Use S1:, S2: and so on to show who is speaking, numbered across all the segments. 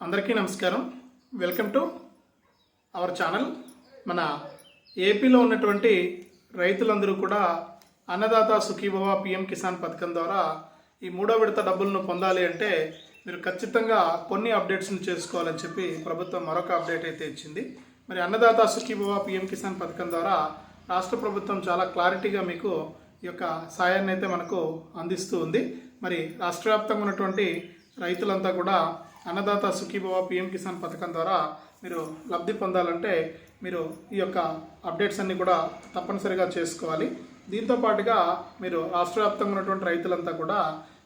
S1: అందరికీ నమస్కారం. Welcome to our channel మన ఏపీలో ఉన్నటువంటి రైతులందరూ కూడా అన్నదాత సుఖీభవ పిఎం కిసాన్ పథకం ద్వారా ఈ మూడో విడత డబ్బులను పొందాలి అంటే మీరు ఖచ్చితంగా కొన్ని అప్డేట్స్ని చేసుకోవాలని చెప్పి ప్రభుత్వం మరొక అప్డేట్ అయితే ఇచ్చింది. మరి అన్నదాత సుఖీభవ పిఎం కిసాన్ పథకం ద్వారా రాష్ట్ర ప్రభుత్వం చాలా క్లారిటీగా మీకు ఈ యొక్క సాయాన్ని అయితే మనకు అందిస్తూ ఉంది. మరి రాష్ట్ర వ్యాప్తంగా ఉన్నటువంటి రైతులంతా కూడా అన్నదాత సుఖీభవ పిఎం కిసాన్ పథకం ద్వారా మీరు లబ్ధి పొందాలంటే మీరు ఈ యొక్క అప్డేట్స్ అన్నీ కూడా తప్పనిసరిగా చేసుకోవాలి. దీంతో పాటుగా మీరు రాష్ట్ర వ్యాప్తంగా ఉన్నటువంటి రైతులంతా కూడా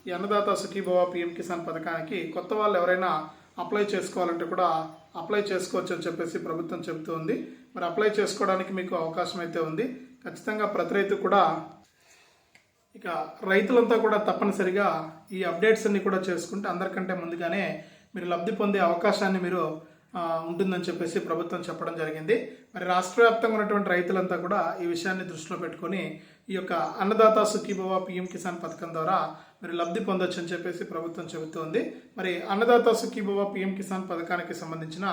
S1: ఈ అన్నదాత సుఖీభవ పిఎం కిసాన్ పథకానికి కొత్త వాళ్ళు ఎవరైనా అప్లై చేసుకోవాలంటే కూడా అప్లై చేసుకోవచ్చు అని చెప్పేసి ప్రభుత్వం చెబుతూ ఉంది. మరి అప్లై చేసుకోవడానికి మీకు అవకాశం అయితే ఉంది. ఖచ్చితంగా ప్రతి రైతు కూడా ఇక రైతులంతా కూడా తప్పనిసరిగా ఈ అప్డేట్స్ అన్ని కూడా చేసుకుంటే అందరికంటే ముందుగానే మీరు లబ్ధి పొందే అవకాశాన్ని మీరు ఉంటుందని చెప్పేసి ప్రభుత్వం చెప్పడం జరిగింది. మరి రాష్ట్ర వ్యాప్తంగా ఉన్నటువంటి రైతులంతా కూడా ఈ విషయాన్ని దృష్టిలో పెట్టుకొని ఈ యొక్క అన్నదాత సుఖీభవ పిఎం కిసాన్ పథకం ద్వారా మీరు లబ్ధి పొందొచ్చు అని చెప్పేసి ప్రభుత్వం చెబుతోంది. మరి అన్నదాత సుఖీభవ పిఎం కిసాన్ పథకానికి సంబంధించిన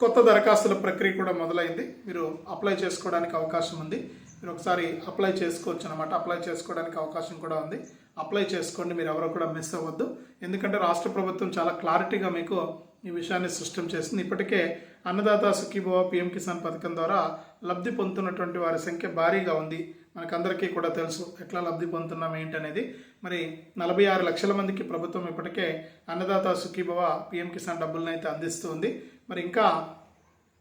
S1: కొత్త దరఖాస్తుల ప్రక్రియ కూడా మొదలైంది. మీరు అప్లై చేసుకోవడానికి అవకాశం ఉంది. మీరు ఒకసారి అప్లై చేసుకోవచ్చు అనమాట అప్లై చేసుకోవడానికి అవకాశం కూడా ఉంది. అప్లై చేసుకోండి మీరు ఎవరో కూడా మిస్ అవ్వద్దు. ఎందుకంటే రాష్ట్ర ప్రభుత్వం చాలా క్లారిటీగా మీకు ఈ విషయాన్ని స్పష్టం చేసింది. ఇప్పటికే అన్నదాత సుఖీభవ పిఎం కిసాన్ పథకం ద్వారా లబ్ధి పొందుతున్నటువంటి వారి సంఖ్య భారీగా ఉంది. మనకందరికీ కూడా తెలుసు ఎట్లా లబ్ధి పొందుతున్నాం ఏంటనేది. మరి నలభై ఆరు లక్షల మందికి ప్రభుత్వం ఇప్పటికే అన్నదాత సుఖీభవ పిఎం కిసాన్ డబ్బులను అయితే అందిస్తుంది మరి ఇంకా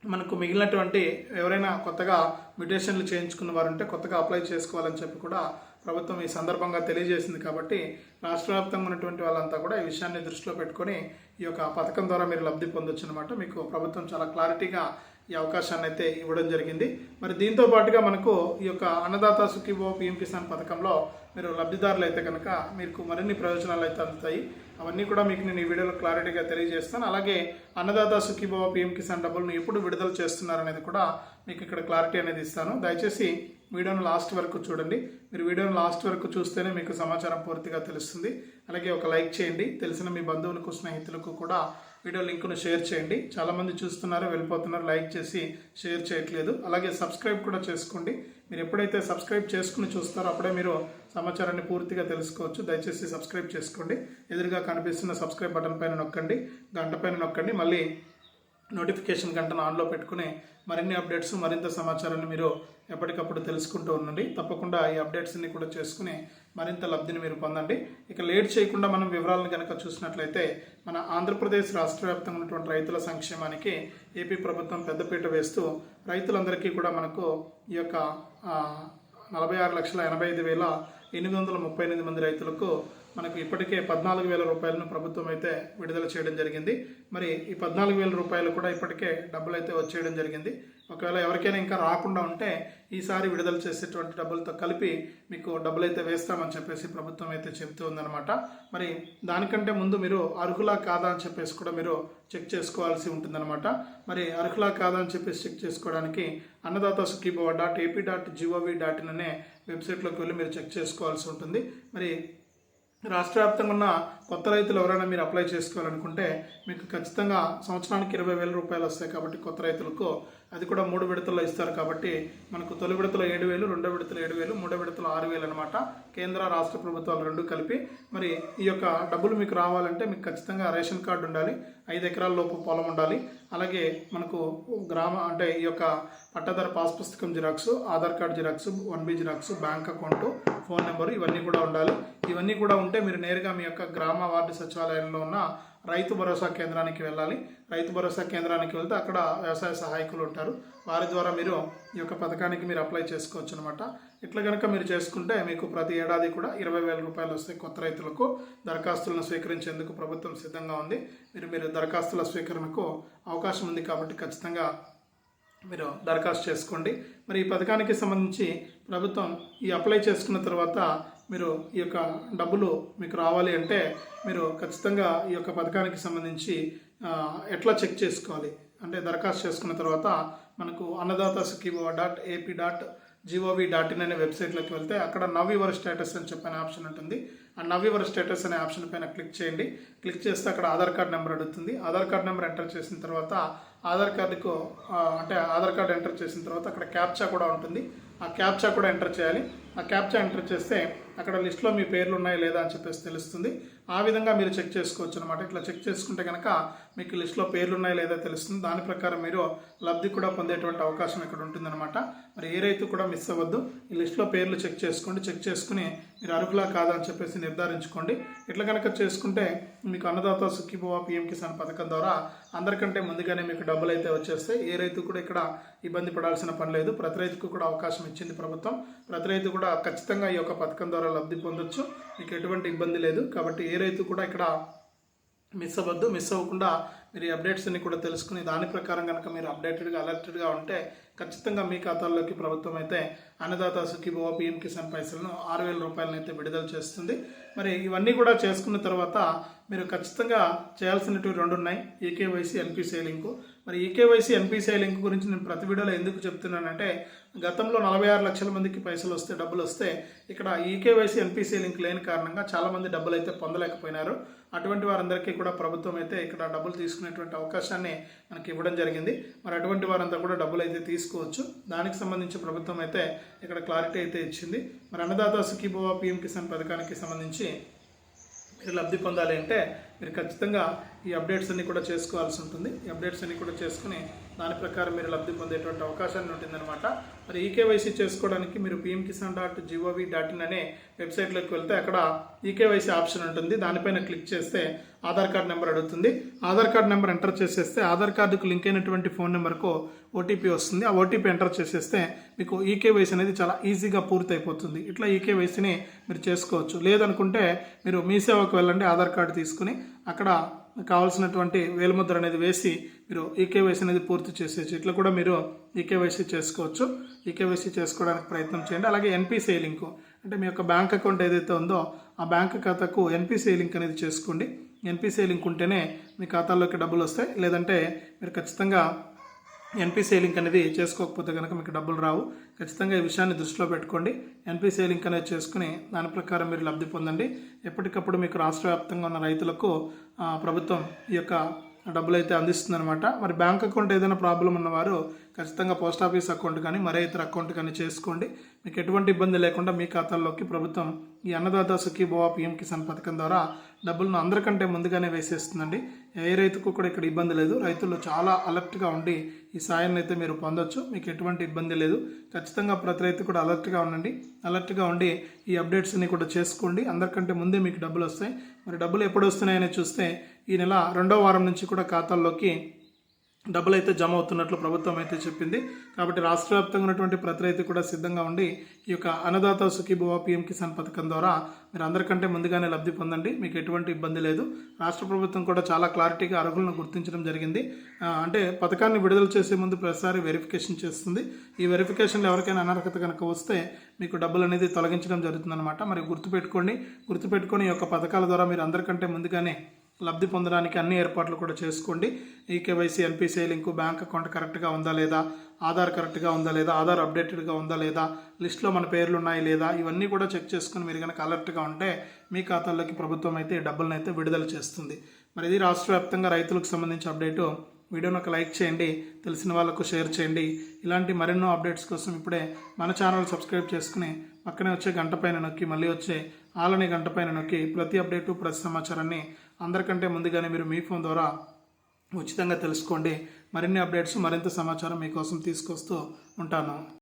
S1: మనకు మిగిలినటువంటి ఎవరైనా కొత్తగా మ్యూటేషన్లు చేయించుకున్న వారు ఉంటే కొత్తగా అప్లై చేసుకోవాలని చెప్పి కూడా ప్రభుత్వం ఈ సందర్భంగా తెలియజేసింది కాబట్టి రాష్ట్ర వ్యాప్తంగా ఉన్నటువంటి వాళ్ళంతా కూడా ఈ విషయాన్ని దృష్టిలో పెట్టుకొని ఈ యొక్క పథకం ద్వారా మీరు లబ్ధి పొందొచ్చు అనమాట మీకు ప్రభుత్వం చాలా క్లారిటీగా ఈ అవకాశాన్ని అయితే ఇవ్వడం జరిగింది. మరి దీంతో పాటుగా మనకు ఈ యొక్క అన్నదాత సుఖీభో పిఎం కిసాన్ పథకంలో మీరు లబ్ధిదారులు అయితే కనుక మీకు మరిన్ని ప్రయోజనాలు అయితే అందుతాయి. అవన్నీ కూడా మీకు నేను ఈ వీడియోలో క్లారిటీగా తెలియజేస్తాను. అలాగే అన్నదాత సుఖీభవ పిఎం కిసాన్ డబ్బులను ఎప్పుడు విడుదల చేస్తున్నారనేది కూడా మీకు ఇక్కడ క్లారిటీ అనేది ఇస్తాను. దయచేసి వీడియోను లాస్ట్ వరకు చూడండి. మీరు వీడియోను లాస్ట్ వరకు చూస్తేనే మీకు సమాచారం పూర్తిగా తెలుస్తుంది. అలాగే ఒక లైక్ చేయండి. తెలిసిన మీ బంధువులకు స్నేహితులకు కూడా వీడియో లింక్ను షేర్ చేయండి. చాలామంది చూస్తున్నారు వెళ్ళిపోతున్నారు లైక్ చేసి షేర్ చేయట్లేదు. అలాగే సబ్స్క్రైబ్ కూడా చేసుకోండి. మీరు ఎప్పుడైతే సబ్స్క్రైబ్ చేసుకుని చూస్తారో అప్పుడే మీరు సమాచారాన్ని పూర్తిగా తెలుసుకోవచ్చు. దయచేసి సబ్స్క్రైబ్ చేసుకోండి. ఎదురుగా కనిపిస్తున్న సబ్స్క్రైబ్ బటన్ పైన నొక్కండి గంట పైన నొక్కండి. మళ్ళీ నోటిఫికేషన్ గంటను ఆన్లో పెట్టుకుని మరిన్ని అప్డేట్స్ మరింత సమాచారాన్ని మీరు ఎప్పటికప్పుడు తెలుసుకుంటూ ఉండండి. తప్పకుండా ఈ అప్డేట్స్ని కూడా చేసుకుని మరింత లబ్ధిని మీరు పొందండి. ఇక లేట్ చేయకుండా మనం వివరాలను కనుక చూసినట్లయితే మన ఆంధ్రప్రదేశ్ రాష్ట్ర వ్యాప్తంగా ఉన్నటువంటి రైతుల సంక్షేమానికి ఏపీ ప్రభుత్వం పెద్దపీట వేస్తూ రైతులందరికీ కూడా మనకు ఈ యొక్క నలభై ఆరు లక్షల ఎనభై ఐదు వేల ఎనిమిది వందల ముప్పై ఎనిమిది మంది రైతులకు మనకు ఇప్పటికే పద్నాలుగు వేల రూపాయలను ప్రభుత్వం అయితే విడుదల చేయడం జరిగింది. మరి ఈ పద్నాలుగు వేల రూపాయలు కూడా ఇప్పటికే డబ్బులు అయితే వచ్చేయడం జరిగింది. ఒకవేళ ఎవరికైనా ఇంకా రాకుండా ఉంటే ఈసారి విడుదల చేసేటువంటి డబ్బులతో కలిపి మీకు డబ్బులు అయితే వేస్తామని చెప్పేసి ప్రభుత్వం అయితే చెబుతూ ఉందన్నమాట. మరి దానికంటే ముందు మీరు అర్హులా కాదా అని చెప్పేసి కూడా మీరు చెక్ చేసుకోవాల్సి ఉంటుందన్నమాట. మరి అర్హులా కాదా అని చెప్పేసి చెక్ చేసుకోవడానికి Annadata Sukhibhava dot AP dot gov dot in అనే వెబ్సైట్లోకి వెళ్ళి మీరు చెక్ చేసుకోవాల్సి ఉంటుంది. మరి రాష్ట్ర వ్యాప్తంగా ఉన్న కొత్త రైతులు ఎవరైనా మీరు అప్లై చేసుకోవాలనుకుంటే మీకు ఖచ్చితంగా సంవత్సరానికి ఇరవై వేల రూపాయలు వస్తాయి కాబట్టి కొత్త రైతులకు. అది కూడా మూడు విడతల్లో ఇస్తారు కాబట్టి మనకు తొలి విడతలో ఏడు వేలు రెండో విడతలో ఏడు వేలు మూడో విడతలో ఆరు వేలు అనమాట కేంద్ర రాష్ట్ర ప్రభుత్వాలు రెండు కలిపి మరి ఈ యొక్క డబ్బులు మీకు రావాలంటే మీకు ఖచ్చితంగా రేషన్ కార్డు ఉండాలి ఐదు ఎకరాల లోపు పొలం ఉండాలి. అలాగే మనకు గ్రామ అంటే ఈ యొక్క పట్టాదారు పాస్ పుస్తకం xerox Aadhaar card xerox one B xerox bank account phone number ఇవన్నీ కూడా ఉండాలి. ఇవన్నీ కూడా ఉంటే మీరు నేరుగా మీ యొక్క గ్రామ వార్డు సచివాలయంలో ఉన్న రైతు భరోసా కేంద్రానికి వెళ్ళాలి. రైతు భరోసా కేంద్రానికి వెళ్తే అక్కడ వ్యవసాయ సహాయకులు ఉంటారు. వారి ద్వారా మీరు ఈ యొక్క పథకానికి మీరు అప్లై చేసుకోవచ్చు అనమాట ఇట్లా కనుక మీరు చేసుకుంటే మీకు ప్రతి ఏడాది కూడా ఇరవై వేల రూపాయలు వస్తాయి కొత్త రైతులకు దరఖాస్తులను స్వీకరించేందుకు ప్రభుత్వం సిద్ధంగా ఉంది. మీరు మీరు దరఖాస్తుల స్వీకరణకు అవకాశం ఉంది కాబట్టి ఖచ్చితంగా మీరు దరఖాస్తు చేసుకోండి. మరి ఈ పథకానికి సంబంధించి ప్రభుత్వం ఈ అప్లై చేసుకున్న తర్వాత మీరు ఈ యొక్క డబ్బులు మీకు రావాలి అంటే మీరు ఖచ్చితంగా ఈ యొక్క పథకానికి సంబంధించి ఎట్లా చెక్ చేసుకోవాలి? అంటే దరఖాస్తు చేసుకున్న తర్వాత మనకు Annadata Sukhibhava dot AP dot gov dot in అనే వెబ్సైట్లోకి వెళ్తే అక్కడ నవ్ యువర్ స్టేటస్ అని చెప్పిన ఆప్షన్ ఉంటుంది. ఆ నవ్ యువర్ స్టేటస్ అనే ఆప్షన్ పైన క్లిక్ చేయండి. క్లిక్ చేస్తే అక్కడ ఆధార్ కార్డ్ నెంబర్ అడుగుతుంది. ఆధార్ కార్డ్ నెంబర్ ఎంటర్ చేసిన తర్వాత ఆధార్ కార్డుకు అంటే ఆధార్ కార్డు ఎంటర్ చేసిన తర్వాత అక్కడ క్యాప్చా కూడా ఉంటుంది. ఆ క్యాప్చా కూడా ఎంటర్ చేయాలి. ఆ క్యాప్చా ఎంటర్ చేస్తే అక్కడ లిస్ట్లో మీ పేర్లు ఉన్నాయా లేదా అని చెప్పేసి తెలుస్తుంది. ఆ విధంగా మీరు చెక్ చేసుకోవచ్చు అనమాట ఇట్లా చెక్ చేసుకుంటే కనుక మీకు లిస్ట్లో పేర్లు ఉన్నాయా లేదా తెలుస్తుంది. దాని ప్రకారం మీరు లబ్ధి కూడా పొందేటువంటి అవకాశం ఇక్కడ ఉంటుందన్నమాట. మరి ఏ రైతు కూడా మిస్ అవ్వద్దు. ఈ లిస్ట్లో పేర్లు చెక్ చేసుకోండి. చెక్ చేసుకుని మీరు అర్హులా కాదా అని చెప్పేసి నిర్ధారించుకోండి. ఇట్లా కనుక చేసుకుంటే మీకు అన్నదాత సుఖీభవ పిఎం కిసాన్ పథకం ద్వారా అందరికంటే ముందుగానే మీకు డబ్బులు అయితే వచ్చేస్తాయి. ఏ రైతు కూడా ఇక్కడ ఇబ్బంది పడాల్సిన పని లేదు. ప్రతి రైతుకు కూడా అవకాశం ఇచ్చింది ప్రభుత్వం. ప్రతి రైతు కూడా ఖచ్చితంగా ఈ యొక్క పథకం ద్వారా లబ్ధి పొందొచ్చు. మీకు ఎటువంటి ఇబ్బంది లేదు. కాబట్టి ఏ రైతు కూడా ఇక్కడ మిస్ అవ్వద్దు మిస్ అవ్వకుండా మీరు ఈ అప్డేట్స్ అన్ని కూడా తెలుసుకుని దాని ప్రకారం కనుక మీరు అప్డేటెడ్గా అలర్టెడ్గా ఉంటే ఖచ్చితంగా మీ ఖాతాల్లోకి ప్రభుత్వం అయితే అన్నదాత సుఖీభవ పిఎం కిసాన్ పైసలను ఆరు వేల రూపాయలను అయితే విడుదల చేస్తుంది. మరి ఇవన్నీ కూడా చేసుకున్న తర్వాత మీరు ఖచ్చితంగా చేయాల్సినవి రెండు ఉన్నాయి. EKYC NPCI link. మరి ఈకేవైసీ ఎన్పిసిఐ లింక్ గురించి నేను ప్రతి వీడియోలో ఎందుకు చెప్తున్నానంటే గతంలో నలభై ఆరు లక్షల మందికి పైసలు వస్తే డబ్బులు వస్తే ఇక్కడ ఈకేవైసీ ఎన్పిసిఐ లింక్ లేని కారణంగా చాలామంది డబ్బులు అయితే పొందలేకపోయినారు. అటువంటి వారందరికీ కూడా ప్రభుత్వం అయితే ఇక్కడ డబ్బులు తీసుకునేటువంటి అవకాశాన్ని మనకి ఇవ్వడం జరిగింది. మరి అటువంటి వారంతా కూడా డబ్బులు అయితే తీసుకోవచ్చు. దానికి సంబంధించి ప్రభుత్వం అయితే ఇక్కడ క్లారిటీ అయితే ఇచ్చింది. మరి అన్నదాత సుఖీభవ పిఎం కిసాన్ పథకానికి సంబంధించి మీరు లబ్ధి పొందాలి అంటే మీరు ఖచ్చితంగా ఈ అప్డేట్స్ అన్ని కూడా చేసుకోవాల్సి ఉంటుంది. ఈ అప్డేట్స్ అన్ని కూడా చేసుకుని దాని ప్రకారం మీరు లబ్ధి పొందేటువంటి అవకాశాన్ని ఉంటుందన్నమాట. మరి ఈకేవైసీ చేసుకోవడానికి మీరు PM Kisan dot gov dot in అనే వెబ్సైట్లోకి వెళ్తే అక్కడ ఈకేవైసీ ఆప్షన్ ఉంటుంది. దానిపైన క్లిక్ చేస్తే ఆధార్ కార్డ్ నెంబర్ అడుగుతుంది. ఆధార్ కార్డ్ నెంబర్ ఎంటర్ చేసేస్తే ఆధార్ కార్డుకు లింక్ అయినటువంటి ఫోన్ నెంబర్కు ఓటీపీ వస్తుంది. ఆ ఓటీపీ ఎంటర్ చేసేస్తే మీకు ఈకేవైసీ అనేది చాలా ఈజీగా పూర్తయిపోతుంది. ఇట్లా ఈకేవైసీని మీరు చేసుకోవచ్చు. లేదనుకుంటే మీరు మీ సేవకు వెళ్ళండి ఆధార్ కార్డు తీసుకుని అక్కడ కావాల్సినటువంటి వేలుముద్ర అనేది వేసి మీరు ఈకేవైసీ అనేది పూర్తి చేసేయచ్చు. ఇట్లా కూడా మీరు ఈకేవైసీ చేసుకోవచ్చు. ఈకేవైసీ చేసుకోవడానికి ప్రయత్నం చేయండి. అలాగే ఎన్పిసిఐ లింకు. అంటే మీ యొక్క బ్యాంక్ అకౌంట్ ఏదైతే ఉందో ఆ బ్యాంక్ ఖాతాకు ఎన్పిసిఐ లింక్ అనేది చేసుకోండి. ఎన్పిసిఐ లింక్ ఉంటేనే మీ ఖాతాలోకి డబ్బులు వస్తాయి. లేదంటే మీరు ఖచ్చితంగా ఎన్పిసిఐ లింక్ అనేది చేసుకోకపోతే కనుక మీకు డబ్బులు రావు. ఖచ్చితంగా ఈ విషయాన్ని దృష్టిలో పెట్టుకోండి. ఎన్పిసిఐ లింక్ అనేది చేసుకుని దాని ప్రకారం మీరు లబ్ధి పొందండి. ఎప్పటికప్పుడు మీకు రాష్ట్ర వ్యాప్తంగా ఉన్న రైతులకు ప్రభుత్వం ఈ యొక్క డబ్బులు అయితే అందిస్తుందన్నమాట. మరి బ్యాంక్ అకౌంట్ ఏదైనా ప్రాబ్లం ఉన్నవారు ఖచ్చితంగా పోస్ట్ ఆఫీస్ అకౌంట్ కానీ మరే ఇతర అకౌంట్ కానీ చేసుకోండి. మీకు ఎటువంటి ఇబ్బంది లేకుండా మీ ఖాతాల్లోకి ప్రభుత్వం ఈ అన్నదాత సుఖీభవ పిఎం కిసాన్ పథకం ద్వారా డబ్బులను అందరికంటే ముందుగానే వేసేస్తుందండి. ఏ రైతుకు కూడా ఇక్కడ ఇబ్బంది లేదు. రైతులు చాలా అలర్ట్గా ఉండి ఈ సాయాన్ని అయితే మీరు పొందొచ్చు. మీకు ఎటువంటి ఇబ్బంది లేదు. ఖచ్చితంగా ప్రతి రైతు కూడా అలర్ట్గా ఉండండి. అలర్ట్గా ఉండి ఈ అప్డేట్స్ని కూడా చేసుకోండి. అందరికంటే ముందే మీకు డబ్బులు వస్తాయి. మరి డబ్బులు ఎప్పుడు వస్తున్నాయని చూస్తే ఈ నెల రెండో వారం నుంచి కూడా ఖాతాల్లోకి డబ్బులు అయితే జమ అవుతున్నట్లు ప్రభుత్వం అయితే చెప్పింది. కాబట్టి రాష్ట్ర వ్యాప్తంగా ఉన్నటువంటి ప్రతి రైతు కూడా సిద్ధంగా ఉండి ఈ యొక్క అన్నదాత సుఖీభువ పిఎం కిసాన్ పథకం ద్వారా మీరు అందరికంటే ముందుగానే లబ్ధి పొందండి. మీకు ఎటువంటి ఇబ్బంది లేదు. రాష్ట్ర ప్రభుత్వం కూడా చాలా క్లారిటీగా అర్హులను గుర్తించడం జరిగింది. అంటే పథకాన్ని విడుదల చేసే ముందు ప్రతిసారి వెరిఫికేషన్ చేస్తుంది. ఈ వెరిఫికేషన్లో ఎవరికైనా అనర్హత కనుక వస్తే మీకు డబ్బులు అనేది తొలగించడం జరుగుతుందన్నమాట. మరి గుర్తుపెట్టుకోండి. గుర్తుపెట్టుకొని ఈ యొక్క పథకాల ద్వారా మీరు అందరికంటే ముందుగానే లబ్ధి పొందడానికి అన్ని ఏర్పాట్లు కూడా చేసుకోండి. E KYC NPCI link bank account కరెక్ట్గా ఉందా లేదా? ఆధార్ కరెక్ట్గా ఉందా లేదా? ఆధార్ అప్డేటెడ్గా ఉందా లేదా? లిస్ట్లో మన పేర్లు ఉన్నాయి లేదా? ఇవన్నీ కూడా చెక్ చేసుకుని మీరు కనుక అలర్ట్గా ఉంటే మీ ఖాతాల్లోకి ప్రభుత్వం అయితే ఈ డబ్బులను అయితే విడుదల చేస్తుంది. మరి ఇది రాష్ట్ర వ్యాప్తంగా రైతులకు సంబంధించిన అప్డేటు. వీడియోని ఒక లైక్ చేయండి. తెలిసిన వాళ్ళకు షేర్ చేయండి. ఇలాంటి మరెన్నో అప్డేట్స్ కోసం ఇప్పుడే మన ఛానల్ సబ్స్క్రైబ్ చేసుకుని పక్కనే వచ్చే గంట పైన నొక్కి మళ్ళీ వచ్చే ఆలని గంట పైన నొక్కి ప్రతి అప్డేటు ప్రతి సమాచారాన్ని అందరికంటే ముందుగానే మీరు మీ ఫోన్ ద్వారా ఉచితంగా తెలుసుకోండి. మరిన్ని అప్డేట్స్ మరింత సమాచారం మీకోసం తీసుకొస్తూ ఉంటాను.